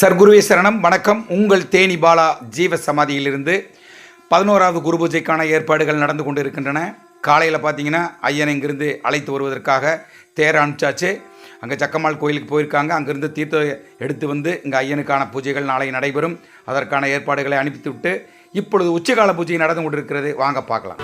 சர்க்குருவே சரணம். வணக்கம். உங்கள் தேனி பாலா ஜீவ சமாதியிலிருந்து பதினோராவது குரு பூஜைக்கான ஏற்பாடுகள் நடந்து கொண்டு இருக்கின்றன காலையில் பார்த்தீங்கன்னா ஐயன் இங்கிருந்து அழைத்து வருவதற்காக தேர அனுப்பிச்சாச்சு. அங்கே சக்கம்மாள் கோயிலுக்கு போயிருக்காங்க. அங்கேருந்து தீர்த்தம் எடுத்து வந்து இங்கே ஐயனுக்கான பூஜைகள் நாளை நடைபெறும். அதற்கான ஏற்பாடுகளை அனுப்பித்து விட்டு இப்பொழுது உச்சகால பூஜை நடந்து கொண்டிருக்கிறது. வாங்க பார்க்கலாம்.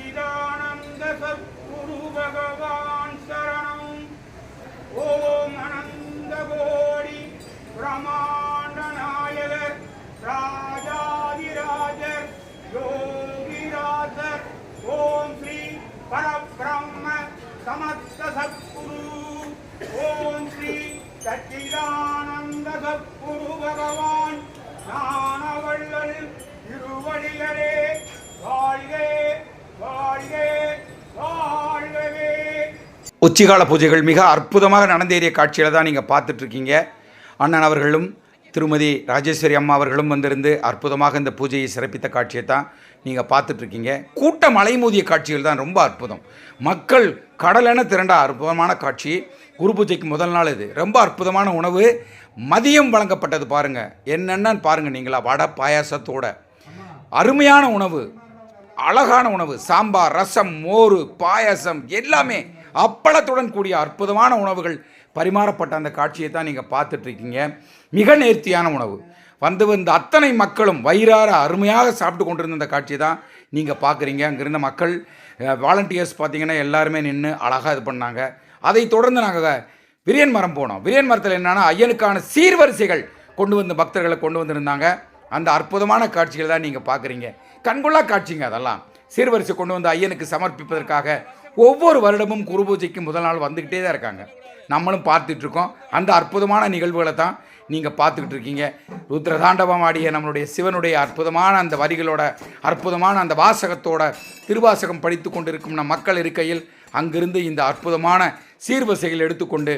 சச்சிதானந்த சத்குரு பகவான் சரணம். ஓம் அனந்த கோடி பிரமாண்ட நாயகர் ராஜாதிராஜர் யோகிராஜர். ஓம் ஸ்ரீ பரபிரம்ம சமஸ்த சத்குரு ஓம் ஸ்ரீ சச்சிதானந்த சத்குரு பகவான் ஞானவள்ளல் திருவடிகளே. வாழ்கே உச்சிகால பூஜைகள் மிக அற்புதமாக நடந்தேறிய காட்சியில் தான் நீங்கள் பார்த்துட்ருக்கீங்க. அண்ணன் அவர்களும் திருமதி ராஜேஸ்வரி அம்மா அவர்களும் வந்திருந்து அற்புதமாக இந்த பூஜையை சிறப்பித்த காட்சியை தான் நீங்கள் பார்த்துட்ருக்கீங்க. கூட்டம் அலைமோதிய காட்சிகள் தான் ரொம்ப அற்புதம். மக்கள் கடலென திரண்ட அற்புதமான காட்சி. குரு பூஜைக்கு முதல் நாள் இது. ரொம்ப அற்புதமான உணவு. மதியம் வழங்கப்பட்டது பாருங்கள் என்னென்னு பாருங்கள் நீங்களா. வடை பாயாசத்தோட. அருமையான உணவு. அழகான உணவு. சாம்பார் ரசம் மோர் பாயாசம் எல்லாமே அப்பளத்துடன் கூடிய அற்புதமான உணவுகள். பரிமாறப்பட்ட அந்த காட்சியை தான் நீங்கள் பார்த்துட்ருக்கீங்க. மிக நேர்த்தியான உணவு. வந்து வந்த அத்தனை மக்களும் வயிறார அருமையாக சாப்பிட்டு கொண்டிருந்த அந்த காட்சியை தான் நீங்கள் பார்க்குறீங்க. அங்கே இருந்த மக்கள் வாலண்டியர்ஸ் பார்த்தீங்கன்னா எல்லாருமே நின்று அழகாக இது பண்ணாங்க. அதை தொடர்ந்து நாங்கள் விரியன் மரம் போனோம். விரியன் மரத்தில் என்னென்னா ஐயனுக்கான சீர்வரிசைகள் கொண்டு வந்து பக்தர்களை கொண்டு வந்திருந்தாங்க. அந்த அற்புதமான காட்சிகள் தான் நீங்கள் பார்க்குறீங்க கண்கொள்ளா காட்சிங்க அதெல்லாம். சீர்வரிசை கொண்டு வந்து ஐயனுக்கு சமர்ப்பிப்பதற்காக ஒவ்வொரு வருடமும் குரு பூஜைக்கு முதல் நாள் வந்துக்கிட்டே தான் இருக்காங்க. நம்மளும் பார்த்துட்ருக்கோம் அந்த அற்புதமான நிகழ்வுகளை தான் நீங்கள் பார்த்துக்கிட்டு இருக்கீங்க. ருத்ரதாண்டவம் ஆடிய நம்மளுடைய சிவனுடைய அற்புதமான அந்த வரிகளோட அற்புதமான அந்த வாசகத்தோட திருவாசகம் படித்து கொண்டிருக்கும் நம் மக்கள் இருக்கையில் அங்கிருந்து இந்த அற்புதமான சீர்வரிசைகள் எடுத்துக்கொண்டு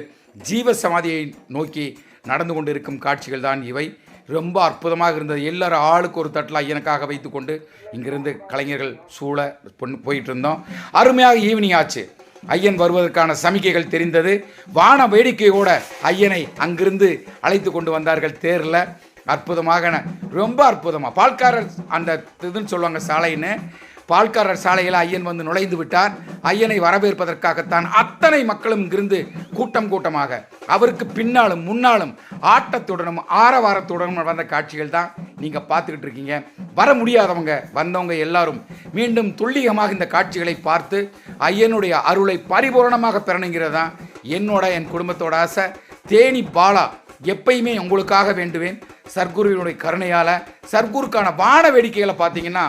ஜீவ சமாதியை நோக்கி நடந்து கொண்டிருக்கும் காட்சிகள் தான் இவை. ரொம்ப அற்புதமாக இருந்தது. எல்லாரும் ஆளுக்கு ஒரு தட்டில் ஐயனுக்காக வைத்துக்கொண்டு இங்கிருந்து கலைஞர்கள் சூழ பொண்ணு போயிட்டு இருந்தோம். அருமையாக ஈவினிங் ஆச்சு. ஐயன் வருவதற்கான சமிக்கைகள் தெரிந்தது. வான வேடிக்கையோட ஐயனை அங்கிருந்து அழைத்து கொண்டு வந்தார்கள் தேரில். அற்புதமாக ரொம்ப அற்புதமாக பால்காரர் அந்த இதுன்னு சொல்லுவாங்க சாலைன்னு. பால்காரர் சாலையில் ஐயன் வந்து நுழைந்து விட்டார். ஐயனை வரவேற்பதற்காகத்தான் அத்தனை மக்களும் இருந்து கூட்டம் கூட்டமாக அவருக்கு பின்னாலும் முன்னாலும் ஆட்டத்துடனும் ஆரவாரத்துடனும் நடந்த காட்சிகள் தான் நீங்கள் பார்த்துக்கிட்டு இருக்கீங்க. வர முடியாதவங்க வந்தவங்க எல்லாரும் மீண்டும் துல்லியமாக இந்த காட்சிகளை பார்த்து ஐயனுடைய அருளை பரிபூரணமாக பெறணுங்கிறது தான் என்னோட என் குடும்பத்தோட ஆசை. தேனி பாலா எப்பயுமே உங்களுக்காக வேண்டுவேன். சர்க்குருவினுடைய கருணையால் சர்க்குருக்கான வான வேடிக்கைகளை பார்த்தீங்கன்னா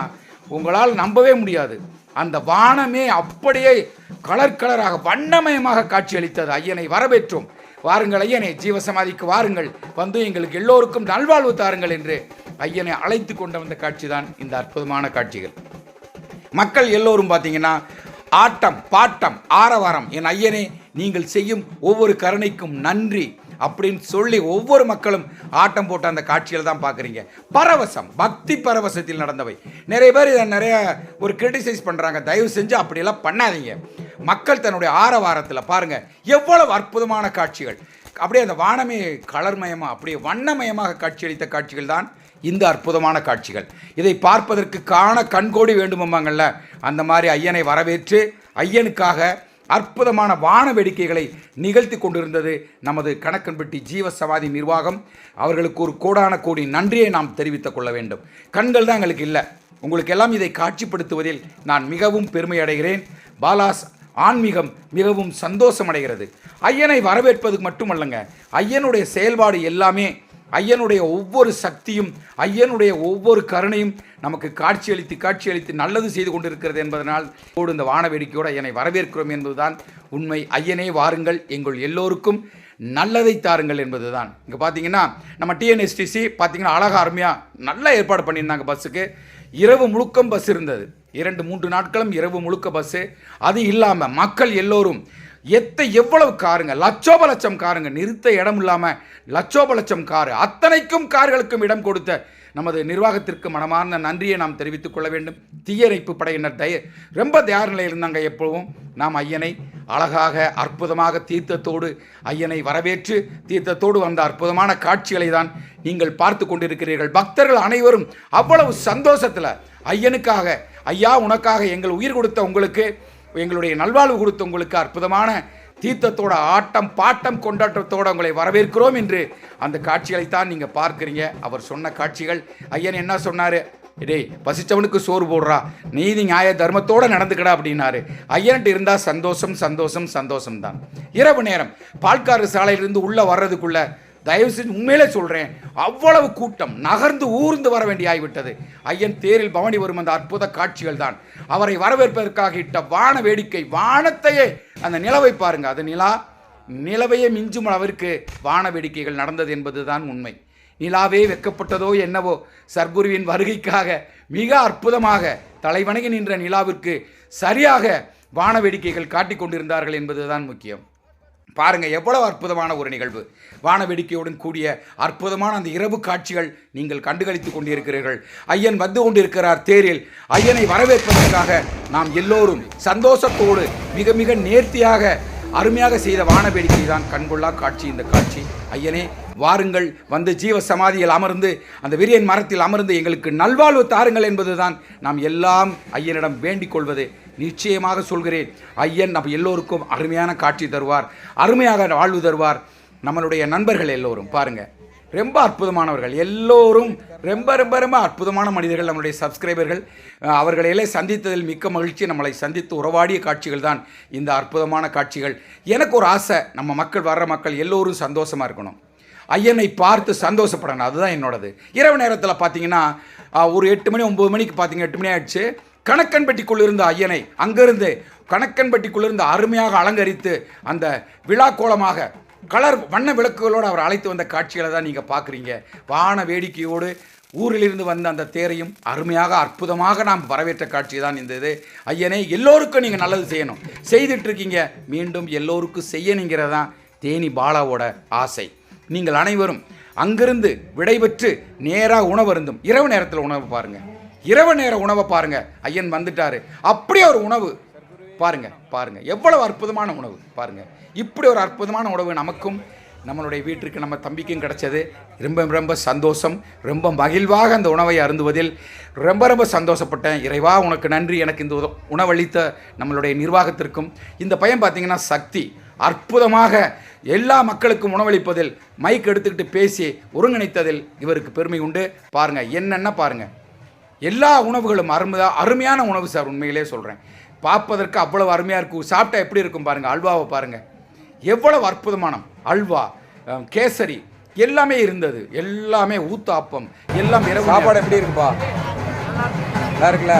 உங்களால் நம்பவே முடியாது. அந்த வானமே அப்படியே கலர் கலராக வண்ணமயமாக காட்சியளித்தது. ஐயனை வரவேற்றோம். வாருங்கள் ஐயனே ஜீவசமாதிக்கு வாருங்கள். வந்து எங்களுக்கு எல்லோருக்கும் நல்வாழ்வு தாருங்கள் என்று ஐயனை அழைத்து கொண்டு வந்த காட்சி தான் இந்த அற்புதமான காட்சிகள். மக்கள் எல்லோரும் பார்த்தீங்கன்னா ஆட்டம் பாட்டம் ஆரவாரம். என் ஐயனே நீங்கள் செய்யும் ஒவ்வொரு கருணைக்கும் நன்றி. அப்படின்னு சொல்லி ஒவ்வொரு மக்களும் ஆட்டம் போட்ட அந்த காட்சியில் தான் பார்க்குறீங்க. பரவசம் பக்தி பரவசத்தில் நடந்தவை. நிறைய பேர் இதை நிறைய ஒரு கிரிட்டிசைஸ் பண்ணுறாங்க தயவு செஞ்சு அப்படியெல்லாம் பண்ணாதீங்க. மக்கள் தன்னுடைய ஆரவாரத்தில் பாருங்கள் எவ்வளவு அற்புதமான காட்சிகள். அப்படியே அந்த வானமே கலர்மயமாக அப்படியே வண்ணமயமாக காட்சியளித்த காட்சிகள் தான் இந்த அற்புதமான காட்சிகள். இதை பார்ப்பதற்கு காண கண்கோடி வேண்டுமம்மாங்கள்ல அந்த மாதிரி ஐயனை வரவேற்று ஐயனுக்காக அற்புதமான வான வேடிக்கைகளை நிகழ்த்தி கொண்டிருந்தது நமது கணக்கன்பட்டி ஜீவ சமாதி நிர்வாகம். அவர்களுக்கு ஒரு கோடான கோடி நன்றியை நாம் தெரிவித்துக் கொள்ள வேண்டும். கண்கள் தான் எங்களுக்கு இல்லை. உங்களுக்கு எல்லாம் இதை காட்சிப்படுத்துவதில் நான் மிகவும் பெருமை அடைகிறேன். பாலாஸ் ஆன்மீகம் மிகவும் சந்தோஷம் அடைகிறது. ஐயனை வரவேற்பது மட்டுமல்லங்க. ஐயனுடைய செயல்பாடு எல்லாமே ஐயனுடைய ஒவ்வொரு சக்தியும் ஐயனுடைய ஒவ்வொரு கருணையும் நமக்கு காட்சியளித்து காட்சியளித்து நல்லது செய்து கொண்டிருக்கிறது என்பதனால் ஓடு இந்த வானவேடிக்கையோடு என்னை ஐயனை வரவேற்கிறோம் என்பதுதான் உண்மை. ஐயனே வாருங்கள் எங்கள் எல்லோருக்கும் நல்லதை தாருங்கள் என்பதுதான். இங்கே பார்த்தீங்கன்னா நம்ம டிஎன்எஸ்டிசி பார்த்தீங்கன்னா அழகாக அருமையாக நல்ல ஏற்பாடு பண்ணியிருந்தாங்க பஸ்ஸுக்கு. இரவு முழுக்கம் பஸ் இருந்தது. இரண்டு மூன்று நாட்களும் இரவு முழுக்க பஸ்ஸு. அது இல்லாமல் மக்கள் எல்லோரும் எத்தை எவ்வளவு காருங்க? லட்சோப லட்சம் காருங்க. நிறுத்த இடம் இல்லாமல் லட்சோப லட்சம் காரு. அத்தனைக்கும் கார்களுக்கும் இடம் கொடுத்த நமது நிர்வாகத்திற்கு மனமார்ந்த நன்றியை நாம் தெரிவித்துக் கொள்ள வேண்டும். தீயணைப்பு படையினர் தய ரொம்ப தயார் நிலையில் இருந்தாங்க எப்பவும். நாம் ஐயனை அழகாக அற்புதமாக தீர்த்தத்தோடு ஐயனை வரவேற்று தீர்த்தத்தோடு வந்த அற்புதமான காட்சிகளை தான் நீங்கள் பார்த்து கொண்டிருக்கிறீர்கள். பக்தர்கள் அனைவரும் அவ்வளவு சந்தோஷத்தில் ஐயனுக்காக ஐயா உனக்காக எங்கள் உயிர் கொடுத்த உங்களுக்கு எங்களுடைய நல்வாழ்வு கொடுத்த உங்களுக்கு அற்புதமான தீர்த்தத்தோட ஆட்டம் பாட்டம் கொண்டாட்டத்தோடு உங்களை வரவேற்கிறோம் என்று அந்த காட்சிகளைத்தான் நீங்கள் பார்க்குறீங்க. அவர் சொன்ன காட்சிகள் ஐயன் என்ன சொன்னார்? டேய் பசிச்சவனுக்கு சோறு போடுறா. நீதி நியாய தர்மத்தோடு நடந்துக்கடா அப்படின்னாரு. ஐயன்ட்டு இருந்தால் சந்தோஷம் சந்தோஷம் சந்தோஷம் தான் இரவு நேரம் பால்காரர் சாலையிலிருந்து உள்ளே வர்றதுக்குள்ளே தயவு செஞ்சு உண்மையிலே சொல்கிறேன் அவ்வளவு கூட்டம் நகர்ந்து ஊர்ந்து வர வேண்டி ஆகிவிட்டது ஐயன் தேரில் பவனி வரும் அந்த அற்புத காட்சிகள் தான். அவரை வரவேற்பதற்காக இட்ட வான வேடிக்கை வானத்தையே அந்த நிலவை பாருங்க. அது நிலா நிலவையே மிஞ்சும் அளவிற்கு வான வேடிக்கைகள் நடந்தது என்பதுதான் உண்மை. நிலாவே வெக்கப்பட்டதோ என்னவோ சர்க்குருவின் வருகைக்காக மிக அற்புதமாக தலைவணங்கி நின்ற நிலாவிற்கு சரியாக வான வேடிக்கைகள் காட்டிக் கொண்டிருந்தார்கள் என்பதுதான் முக்கியம். பாருங்க எவ்வளவு அற்புதமான ஒரு நிகழ்வு. வானவேடிக்கையுடன் கூடிய அற்புதமான அந்த இரவு காட்சிகள் நீங்கள் கண்டுகளித்துக் கொண்டிருக்கிறீர்கள். ஐயன் வந்து கொண்டிருக்கிறார் தேரில். ஐயனை வரவேற்பதற்காக நாம் எல்லோரும் சந்தோஷத்தோடு மிக மிக நேர்த்தியாக அருமையாக செய்த வானவேடிக்கை தான் கண்கொள்ளா காட்சி இந்த காட்சி. ஐயனே வாருங்கள். வந்து ஜீவ சமாதியில் அமர்ந்து அந்த விரியன் மரத்தில் அமர்ந்து எங்களுக்கு நல்வாழ்வு தாருங்கள் என்பதுதான் நாம் எல்லாம் ஐயனிடம் வேண்டிக் கொள்வது. நிச்சயமாக சொல்கிறேன். ஐயன் நம்ம எல்லோருக்கும் அருமையான காட்சி தருவார். அருமையாக வாழ்வு தருவார். நம்மளுடைய நண்பர்கள் எல்லோரும் பாருங்கள் ரொம்ப அற்புதமானவர்கள். எல்லோரும் ரொம்ப ரொம்ப ரொம்ப அற்புதமான மனிதர்கள் நம்மளுடைய சப்ஸ்கிரைபர்கள் அவர்களையெல்லாம் சந்தித்ததில் மிக்க மகிழ்ச்சி. நம்மளை சந்தித்து உறவாடிய காட்சிகள் தான் இந்த அற்புதமான காட்சிகள். எனக்கு ஒரு ஆசை. நம்ம மக்கள் வர்ற மக்கள் எல்லோரும் சந்தோஷமாக இருக்கணும். ஐயனை பார்த்து சந்தோஷப்படணும். அதுதான் என்னோடது. இரவு நேரத்தில் பார்த்தீங்கன்னா ஒரு எட்டு மணி ஒம்பது மணிக்கு பார்த்தீங்க எட்டு மணி ஆயிடுச்சு. கணக்கன்பட்டிக்குள் இருந்த ஐயனை அங்கிருந்து கணக்கன்பட்டிக்குள்ளிருந்து அருமையாக அலங்கரித்து அந்த விழா கோலமாக கலர் வண்ண விளக்குகளோடு அவர் அழைத்து வந்த காட்சிகளை தான் நீங்கள் பார்க்குறீங்க. வான வேடிக்கையோடு ஊரிலிருந்து வந்த அந்த தேரையும் அருமையாக அற்புதமாக நாம் வரவேற்ற காட்சி தான் இந்த இது. ஐயனே எல்லோருக்கும் நீங்கள் நல்லது செய்யணும். செய்துட்டு இருக்கீங்க மீண்டும் எல்லோருக்கும் செய்யணுங்கிறது தான் தேனி பாலாவோட ஆசை. நீங்கள் அனைவரும் அங்கிருந்து விடைபெற்று நேராக உணவருந்தும். இரவு நேரத்தில் உணவு பாருங்கள் இரவு நேர உணவை பாருங்க. ஐயன் வந்துட்டாரு. அப்படியே ஒரு உணவு. பாருங்க பாருங்க. எவ்வளவு அற்புதமான உணவு. பாருங்க. இப்படி ஒரு அற்புதமான உணவு நமக்கும் நம்மளுடைய வீட்டிற்கு நம்ம தம்பிக்கும் கிடைச்சது. ரொம்ப ரொம்ப சந்தோஷம். ரொம்ப மகிழ்வாக அந்த உணவை அருந்துவதில் ரொம்ப ரொம்ப சந்தோஷப்பட்டேன். இறைவா உனக்கு நன்றி. எனக்கு இந்த உத- உணவளித்த நம்மளுடைய நிர்வாகத்திற்கும் இந்த பையன் பார்த்தீங்கன்னா சக்தி அற்புதமாக எல்லா மக்களுக்கும் உணவளிப்பதில் மைக் எடுத்துக்கிட்டு பேசி ஒருங்கிணைத்ததில் இவருக்கு பெருமை உண்டு. பாருங்கள் என்னென்ன பாருங்கள் எல்லா உணவுகளும் அருமையா அருமையான உணவு சார் உண்மையிலே சொல்கிறேன் பார்ப்பதற்கு அவ்வளவு அருமையாக இருக்கும். சாப்பிட்டா எப்படி இருக்கும் பாருங்கள் அல்வாவை பாருங்கள் எவ்வளவு அற்புதமான அல்வா கேசரி எல்லாமே இருந்தது. எல்லாமே ஊத்தாப்பம் எல்லாம் இரவு சாப்பாடு எப்படி இருக்குப்பா? நல்லா இருக்குல்ல?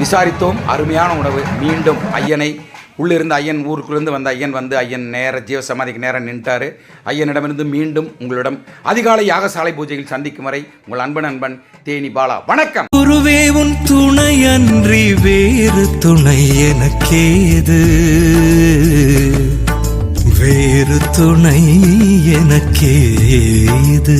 விசாரித்தோம். அருமையான உணவு. மீண்டும் ஐயனை உள்ளிருந்து ஐயன் ஊருக்குள்ளேருந்து வந்த ஐயன் வந்து ஐயன் நேர ஜீவ சமாதிக்கு நேரம் நின்றார் ஐயனிடமிருந்து மீண்டும் உங்களிடம் அதிகாலை யாகசாலை பூஜையில் சந்திக்கும் வரை உங்கள் அன்பன் அன்பன் தேனி பாலா. வணக்கம். குருவே உன் துணையன்றி வேறு துணை எனக்கேது? வேறு துணை எனக்கேது?